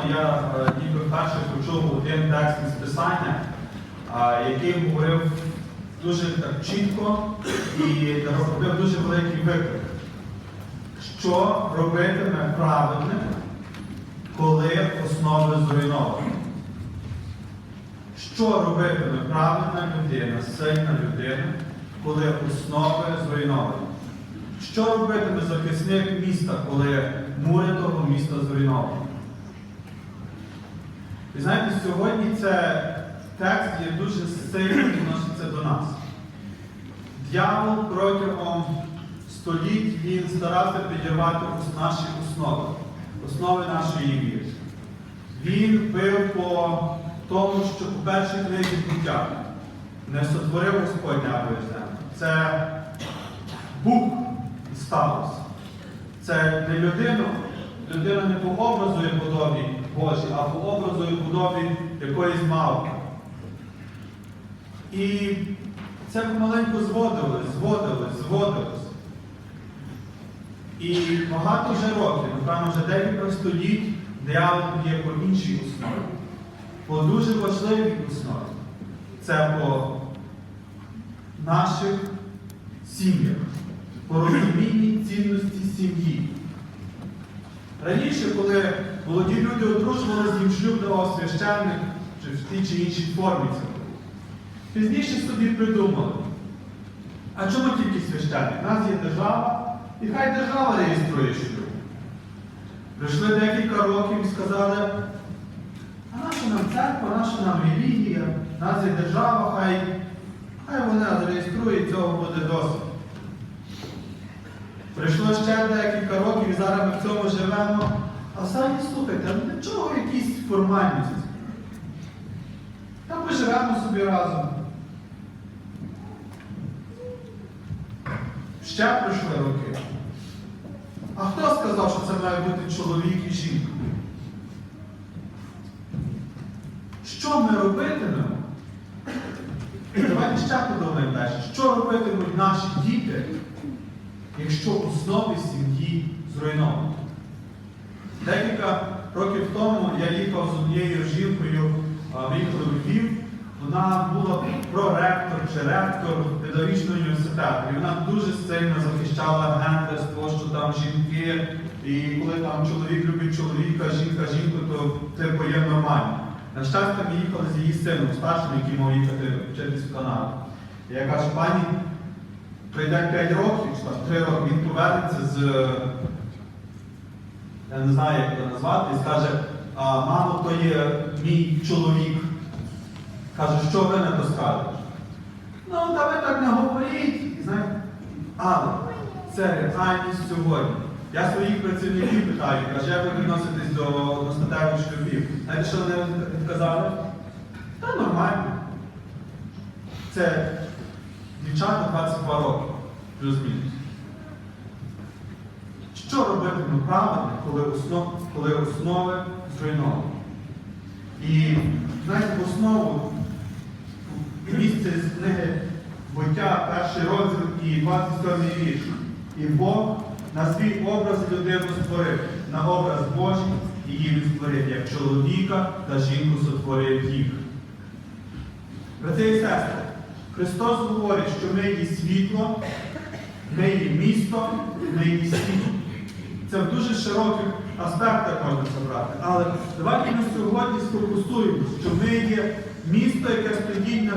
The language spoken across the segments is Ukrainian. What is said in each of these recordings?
недавно я е, ніби вперше почув один текст із писання, який говорив дуже так чітко і робив дуже великий виклик. Що робитиме праведник, коли основи зруйновані? Що робитиме праведна людина, сильна людина, коли основи зруйновані? Що робитиме захисник міста, коли мури того міста зруйновані? І знаєте, сьогодні це текст є дуже сильно відноситься до нас. Дьявол протягом століть він старався підірвати наші основи, основи нашої віри. Він бив по тому, що у першій книзі буття не сотворив Господь і землю. Це Бог сталося. Це не людину, людина не по образу і подобі Божій, а по образу і подобі якоїсь мавки. І це помаленьку зводилось, зводилось, зводилось. І багато вже років, напевно, вже декілька століть диявол є по іншій основі, по дуже важливій основі. Це по наших сім'ях, по розумінні цінності сім'ї. Раніше, коли молоді люди одружувалися, їм шлюб давав священник чи в тій чи іншій формі було. Пізніше собі придумали. А чому тільки священник? У нас є держава, і хай держава реєструє шлюб. Прийшли декілька років і сказали, а наша нам церква, наша нам релігія, нас є держава, хай, хай вона зареєструє, цього буде досить. Прийшло ще декілька років і зараз ми в цьому живемо. А самі слухайте, а для чого якісь формальності? Та поживемо собі разом. Ще пройшли роки. А хто сказав, що це має бути чоловік і жінка? Що ми робитимемо? Давайте ще подумаємо далі. Що робитимуть наші діти, якщо основи сім'ї зруйновані? Декілька років тому я їхав з однією жінкою в Львів. Вона була проректор чи ректор педагогічного університету. І вона дуже сильно захищала гендерство, що там жінки, і коли там чоловік любить чоловіка, жінка жінку, то це є нормально. На щастя, ми їхали з її сином старшим, який мав їхати вчитись в Канаду. Я кажу, пані, пройде 5 років, чи там 3 роки, він повернеться з я не знаю, як це назвати, і скаже, а, мамо, то є мій чоловік. Каже, що ви на то скажете? Ну, та ви так не говоріть. Але це реальність сьогодні. Я своїх працівників питаю, каже, як ви відноситесь до одностатевих шлюбів? Знаєте, що вони відказали? Та нормально. Це дівчата 22 роки, плюс-мінус. Що робитиме праведник, коли, основ, коли основи зруйновані? І знаєте, в основу місце з книги буття, перший розділ і 27 вірш. І Бог на свій образ людину створив, на образ Божий її він створив, як чоловіка та жінку сотворив їх. Брати і сестри, Христос говорить, що ми є світло, ми є місто, ми є світ. Це в дуже широких аспектах можна забрати. Але давайте ми сьогодні сфокусуємося, що ми є місто, яке стоїть на,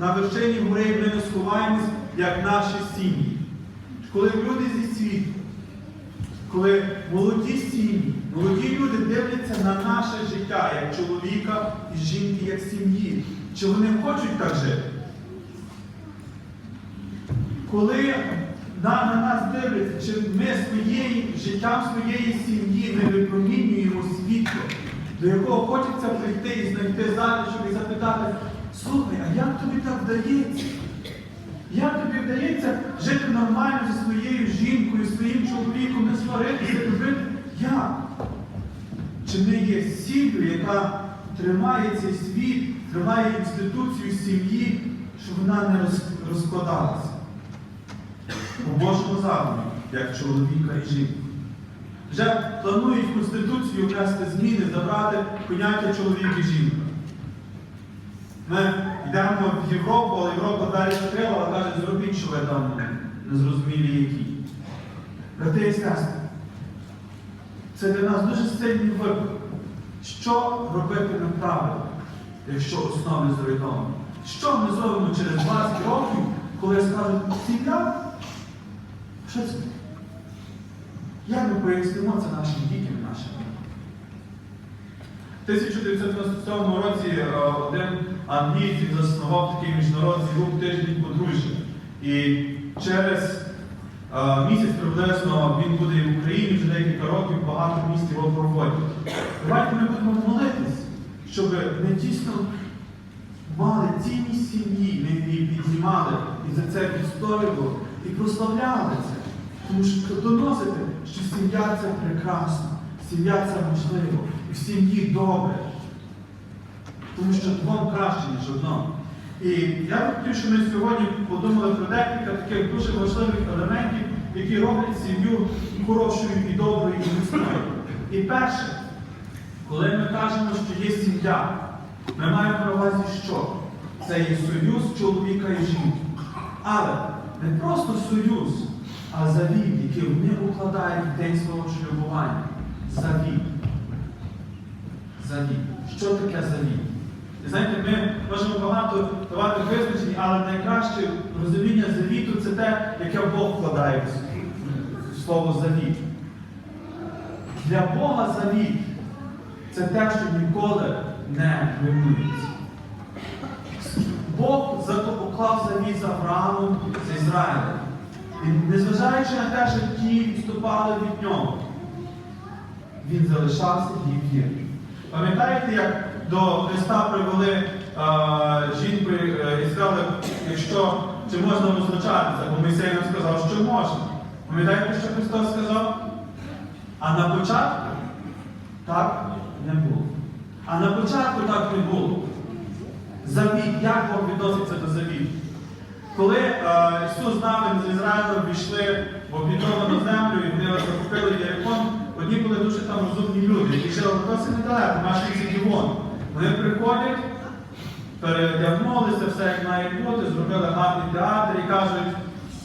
на вершині гори, і ми не сховаємось, як наші сім'ї. Коли люди зі світу, коли молоді сім'ї, молоді люди дивляться на наше життя як чоловіка і жінки, як сім'ї, чи вони хочуть так жити? Коли на, на нас дивляться, чи ми своєю життям своєї сім'ї не випромінюємо світло, до якого хочеться прийти і знайти затишок і запитати, слухай, а як тобі так вдається? Як тобі вдається жити нормально зі своєю жінкою, своїм чоловіком, не сваритися, любити? Як? Чи ми є сім'ю, яка тримає цей світ, тримає інституцію сім'ї, щоб вона не розкладалася? У Божому задумі, як чоловіка і жінку. Вже планують в Конституцію внести зміни, забрати поняття чоловік і жінка. Ми йдемо в Європу, але Європа далі закрила, але каже, зробіть, що ви там незрозумілі які. Брати і сестри, це для нас дуже сильний вибір. Що робити неправильно, якщо основи зруйновані? Що ми зробимо через 20 років, коли скажуть сім'я? Що це? Як ми пояснимо це нашим дітям, нашим? В 1997 році е, один англієць заснував такий міжнародний рух тиждень подружжя. І через е, місяць приблизно він буде в Україні вже декілька років багато місць його проводять. Давайте ми будемо молитись, щоб ми дійсно мали цінність сім'ї, ми її піднімали і за це відстоювали і прославляли це. Тому що доносити, що сім'я це прекрасно, сім'я це можливо, і в сім'ї добре. Тому що двом краще, ніж одному. І я хотів, щоб ми сьогодні подумали про декілька таких дуже важливих елементів, які роблять сім'ю хорошою і доброю і міцною. І перше, коли ми кажемо, що є сім'я, ми маємо на увазі що? Це є союз чоловіка і жінки. Але не просто союз, а завіт, який вони укладають в день свого шлюбування. Завіт. Завіт. Що таке завіт? І знаєте, ми можемо багато давати визначень, але найкраще розуміння завіту це те, яке Бог вкладає в слово завіт. Для Бога завіт це те, що ніколи не руйнується. Бог поклав завіт з Авраамом, з Ізраїлем. Незважаючи на те, що ті відступали від нього, він залишався їм вірним. Пам'ятаєте, як до Христа привели е, жінку е, і сказали, якщо чи можна розлучатися, бо Мойсей нам сказав, що можна. Пам'ятаєте, що Христос сказав? А на початку так не було. А на початку так не було. Завіт, як Бог відноситься до завіту? Коли е, Ісус з нами з Ізраїлем пішли в обітовану землю і вони захопили Єрикон, одні були дуже там розумні люди, які жили досить недалеко, мешканці Дівон. Вони приходять, передягнулися, все як має бути, зробили гарний театр і кажуть,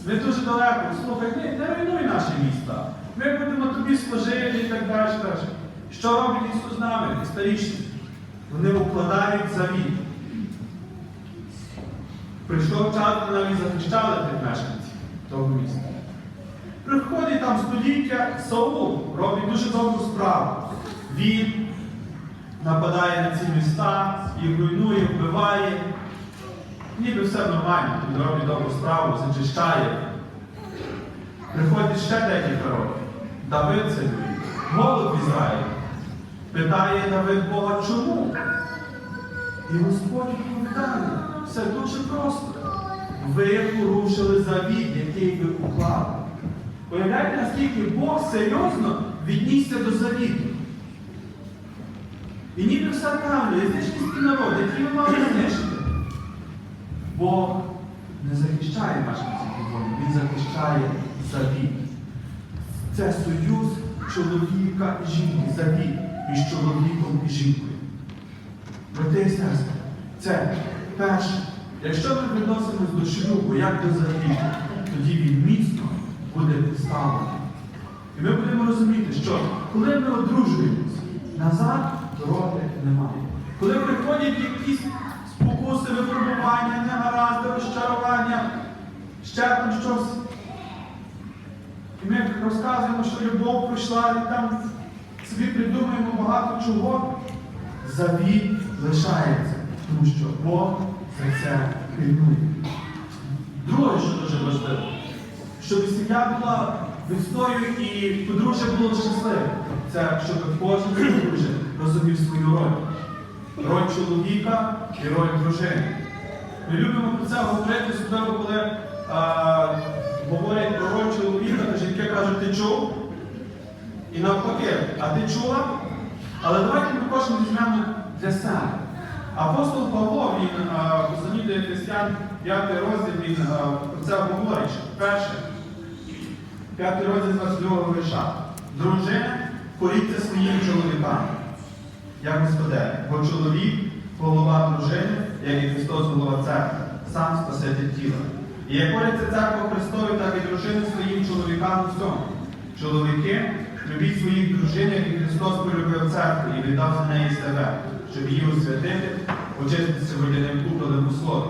ми дуже далеко, слухай, не, не руйнуй наші міста. Ми будемо тобі служити і так далі. Що робить Ісус з нами, історично? Вони укладають завіт. Прийшов час, коли навіть захищали тих мешканців того міста. Приходить там століття Саул, робить дуже добру справу. Він нападає на ці міста, їх руйнує, вбиває. Ніби все нормально, він робить добру справу, зачищає. Приходить ще декілька років. Давид це любить. Голод в. Питає Давид Бога, чому? І Господь відповідає. Все дуже просто. Ви порушили завіт, який ви уклали. Уявляєте, наскільки Бог серйозно віднісся до завіту. І ніби все правильно, язичницький народ, який ви мали знищити. Бог не захищає мешканців Бога, Він захищає завіт. Це союз чоловіка і жінки, завіт між чоловіком і жінкою. Брати і сестри, це перше. Якщо ми відносимось до шлюбу, як до завіту, тоді він міцно буде підставлений. І ми будемо розуміти, що коли ми одружуємося, назад дороги немає. Коли приходять якісь спокуси, випробування, негаразди, розчарування, ще там щось. І ми розказуємо, що любов пройшла, і там собі придумуємо багато чого. Завіт лишається, тому що Бог за це пильнує. Друге, що дуже важливо, щоб сім'я була відстою і подружжя було щасливе. Це щоб кожен подружжя розумів свою роль. Роль чоловіка і роль дружини. Ми любимо про це говорити, особливо коли а, говорять про роль чоловіка, то жінки кажуть, ти чув? І навпаки, а ти чула? Але давайте ми кожен візьмемо для себе. Апостол Павло, він до Ефесян, 5 розділ, він про це говорить. що Перше, 5 розділ 22 виша. Дружини, коріться своїм чоловікам, як господар, бо чоловік голова дружини, як і Христос голова церкви, сам спаситель тіла. І як кориться церква Христові, так і дружини своїм чоловікам у всьому. Чоловіки, любіть своїх дружин, як і Христос полюбив церкву і віддав за неї себе, щоб її освятити, очиститися водяним куполем у слові,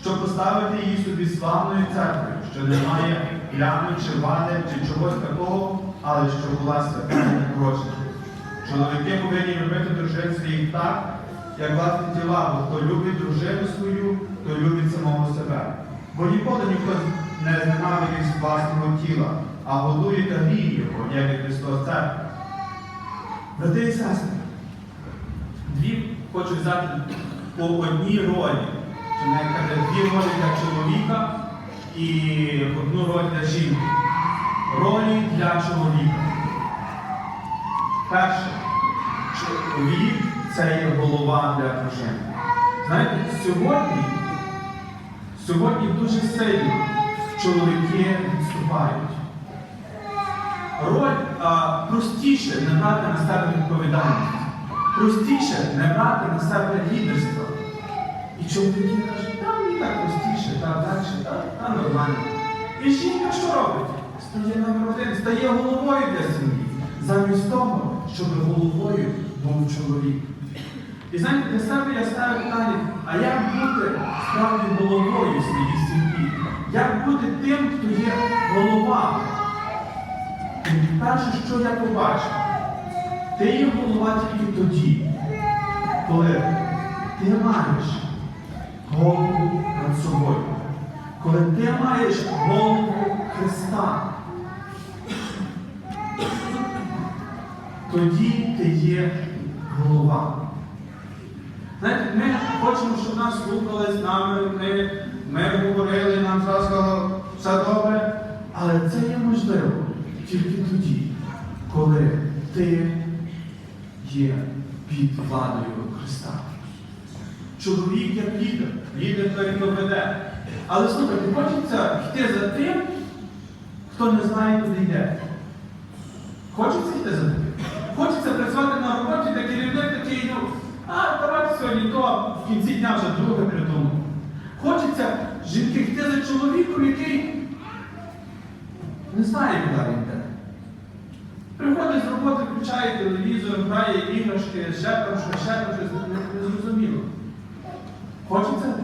щоб поставити її собі славною церквою, що не має плями чи вади, чи чогось такого, але що була свята і. Чоловіки повинні любити дружин своїх так, як власне тіла, бо хто любить дружину свою, то любить самого себе. Бо ніколи ніхто не зненавидить власного тіла, а годує та гріє його, як і Христос церкви. Брати і сестри, дві хочу взяти по одній ролі. Каже, дві ролі для чоловіка і одну роль для жінки. Ролі для чоловіка. Перше, чоловік це є голова для дружини. Знаєте, сьогодні, сьогодні дуже сильно чоловіки відступають. Роль а, простіше не брати на себе відповідальність, простіше не брати на себе лідерство. І чоловіки кажуть, та мені так простіше, та далі, та, та нормально. І жінка що робить? Стає номер один, стає головою для сім'ї, замість того, щоб головою був чоловік. І знаєте, для себе я ставлю питання, а як бути справді головою своїй сім'ї? Як бути тим, хто є голова? І перше, що я побачив, ти є голова тільки тоді, коли ти маєш голову над собою. Коли ти маєш голову Христа, тоді ти є голова. Знаєте, ми хочемо, щоб нас слухали з нами, ми, ми говорили, нам сказали, все добре, але це є можливо тільки тоді, коли ти є під владою Христа. Чоловік як лідер, лідер той, хто веде. Але слухайте, хочеться йти за тим, хто не знає, куди йде. Хочеться йти за тим. Хочеться працювати на роботі, де керівник такий, ну, а давайте сьогодні то в кінці дня вже друге придумав. Хочеться жінки йти за чоловіком, який не знає, куди він. Приходить з роботи, включає телевізор, грає іграшки, ще там щось, ще там щось, не, зрозуміло. Хочеться?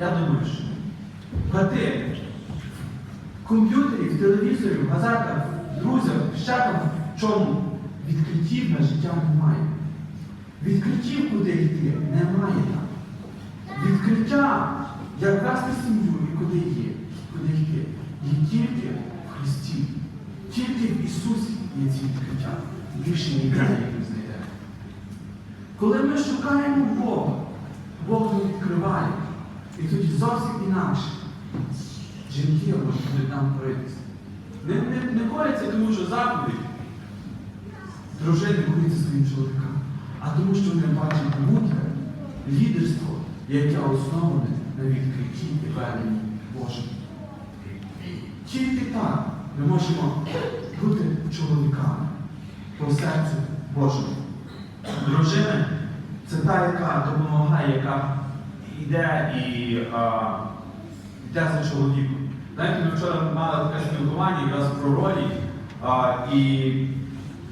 Я думаю, що. Брати, в комп'ютері, в телевізорі, в газетах, в ще там в чому відкриттів на життя немає. Відкриттів, куди йти, немає там. Відкриття, як вести сім'ю і куди є, куди йти, є тільки в Христі. Тільки в Ісусі є ці відкриття. Більше ніде не знайдемо. Коли ми шукаємо Бога, Бог нам відкриває. І тоді зовсім інакше. Жінки будуть нам коритися. Не, не, не коряться, тому що заповідь дружини кориться своїм чоловікам, а тому, що вони бачать мудре лідерство, яке основане на відкритті і веденні Божому. Тільки так ми можемо бути чоловіками по серцю Божому. Дружина це та, яка допомагає, яка йде і а, йде за чоловіком. Знаєте, ми вчора мали таке спілкування якраз про ролі. А, і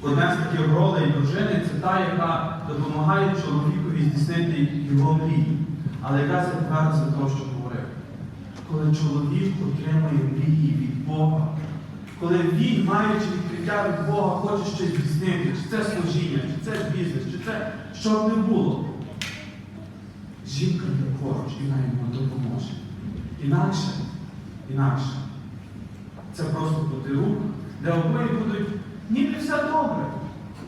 одна з таких ролей дружини це та, яка допомагає чоловікові здійснити його мрії. Але яка це тепер за те, що говорив. Коли чоловік отримує мрії від Бога, коли він, маючи відкриття від Бога, хоче щось здійснити, чи це служіння, чи це бізнес, чи це що б не було. Жінка є поруч і вона йому допоможе. Інакше, інакше. Це просто бути рук, де обоє будуть ніби все добре,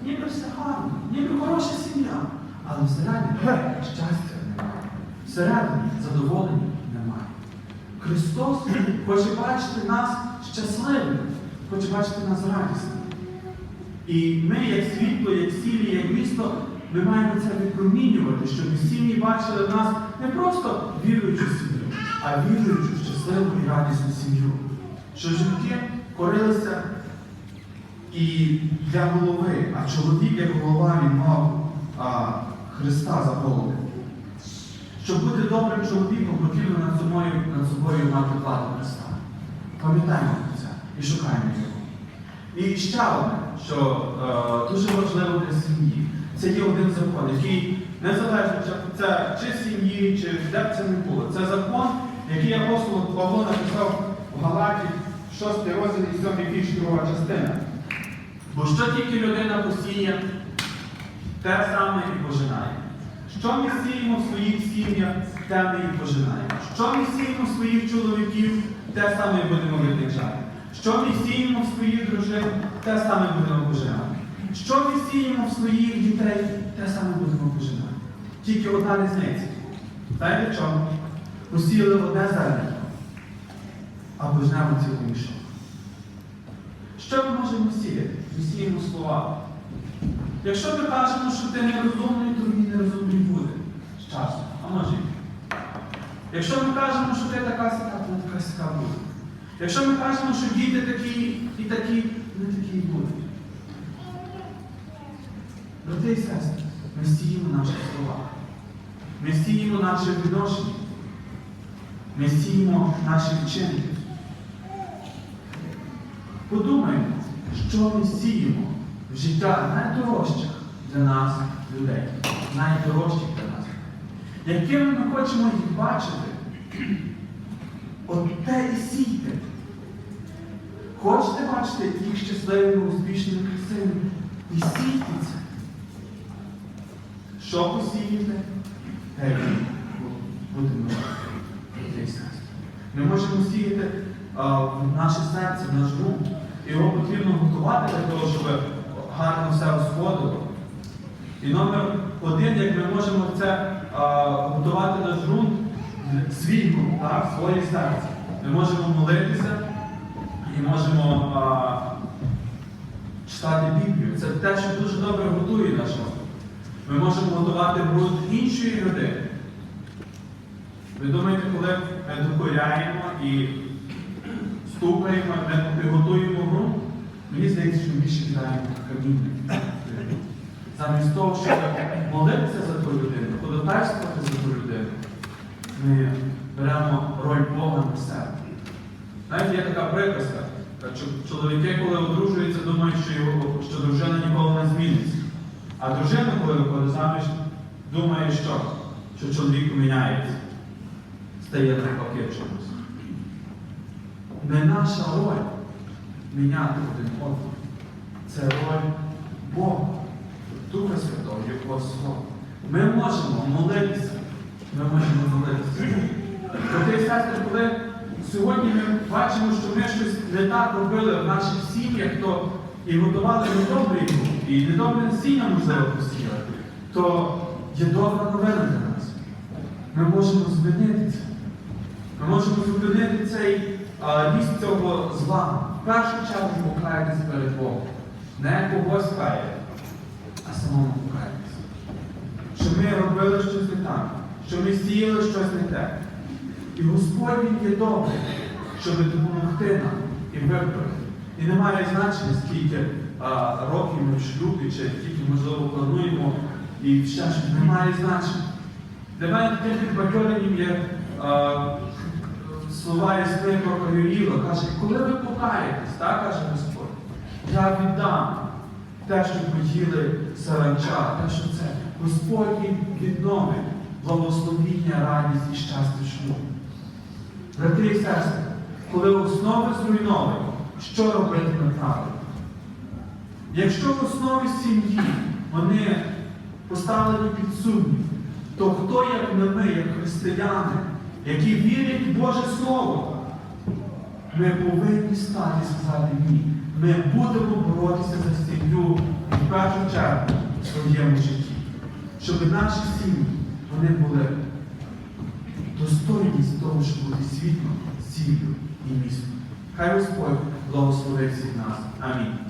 ніби все гарно, ніби хороша сім'я. Але всередині щастя немає. Всередині задоволення немає. Христос хоче бачити нас щасливими, хоче бачити нас радісними. І ми, як світло, як сілі, як місто, ми маємо це випромінювати, щоб сім'ї бачили нас не просто віруючу сім'ю, а віруючу, щасливу і радісну сім'ю. Що жінки корилися і для голови, а чоловік як голова він мав а, Христа за голову. Щоб бути добрим чоловіком, потрібно над собою, над собою мати владу Христа. Пам'ятаємо і шукаємо його. І ще одне, що е, дуже важливо для сім'ї, це є один закон, який незалежно, це чи сім'ї, чи де б це не було. Це закон, який апостол Павло написав в Галаті, 6 розділ і 7 вірш, друга частина. Бо що тільки людина посіє, те саме і пожинає. Що ми сіємо в своїх сім'ях, те ми і пожинаємо. Що ми сіємо в своїх чоловіків, те саме і будемо витрачати. Що ми сіємо в своїх дружин, те саме будемо пожинати. Що ми сіємо в своїх дітей, те саме будемо пожинати. Тільки одна різниця. Знаєте чому? Посіяли одне зернятко, а пожнемо цілий мішок. Що ми можемо сіяти? Ми сіємо слова. Якщо ми кажемо, що ти нерозумний, то він нерозумний буде з часом. А може. Якщо ми кажемо, що ти така сяка, то така сяка буде. Якщо ми кажемо, що діти такі і такі, вони такі і будуть. Брати і сестри, ми сіємо наші слова. Ми сіємо наше відношення. Ми сіємо наші вчинки. Подумаймо, що ми сіємо в життя найдорожчих для нас людей. Найдорожчих для нас. Якими ми хочемо їх бачити, от те і сійте. Хочете бачити їх щасливими, успішними, красивими? І сійте це. Що посієте? Будемо. Ми можемо сіяти а, в наше серце, в наш ум. Його потрібно готувати для того, щоб гарно все розходило. І номер один, як ми можемо це а, готувати наш ґрунт, свій ґрунт, своє серце. Ми можемо молитися і можемо а, читати Біблію. Це те, що дуже добре готує наш розум. Ми можемо готувати ґрунт іншої людини. Ви думаєте, коли ми докоряємо і стукаємо, ми готуємо ґрунт, мені здається, що ми більше кидаємо каміння. Замість того, щоб молитися за ту людину, ходатайствувати за ту людину, ми беремо роль Бога на себе. Знаєте, є така приказка, що чоловіки, коли одружуються, думають, що, його, що дружина ніколи не зміниться. А дружина, коли виходить заміж, думає, що, що чоловік міняється, стає навпаки в чомусь. Не наша роль міняти один одного. Це роль Бога, Духа Святого, Його Слова. Ми можемо молитися. Ми можемо молитися. І сестри, коли сьогодні ми бачимо, що ми щось не так робили в наших сім'ях, то і готували недобрий і недобре насіння можливо посіяли, то є добра новина для нас. Ми можемо змінити це. Ми можемо зупинити цей ліс цього зла. В першу чергу покаятися перед Богом. Не когось каяти, а самому покаятися. Що ми робили щось не так, що ми сіяли щось не те. І Господь Він є добрий, щоб допомогти нам і виправити. І немає значення, скільки а, років ми в шлюбі, чи скільки, можливо, плануємо, і ще щось немає значення. Для мене таким підбадьоренням є а, слова із книги про Юріла. Каже, коли ви покаєтесь, так каже Господь, я віддам те, що поїли саранча, те, що це. Господь відновить благословіння, радість і щастя шлюбу. Брати і сестри, коли основи зруйновані, що робити неправильно? Якщо в основі сім'ї вони поставлені під сумнів, то хто, як не ми, як християни, які вірять в Боже Слово, ми повинні стати сказати ні. Ми будемо боротися за сім'ю в першу чергу в своєму житті, щоб наші сім'ї вони були достойні з того, щоб бути світлом, сіллю і містом. Хай Господь благословить всіх нас. Амінь.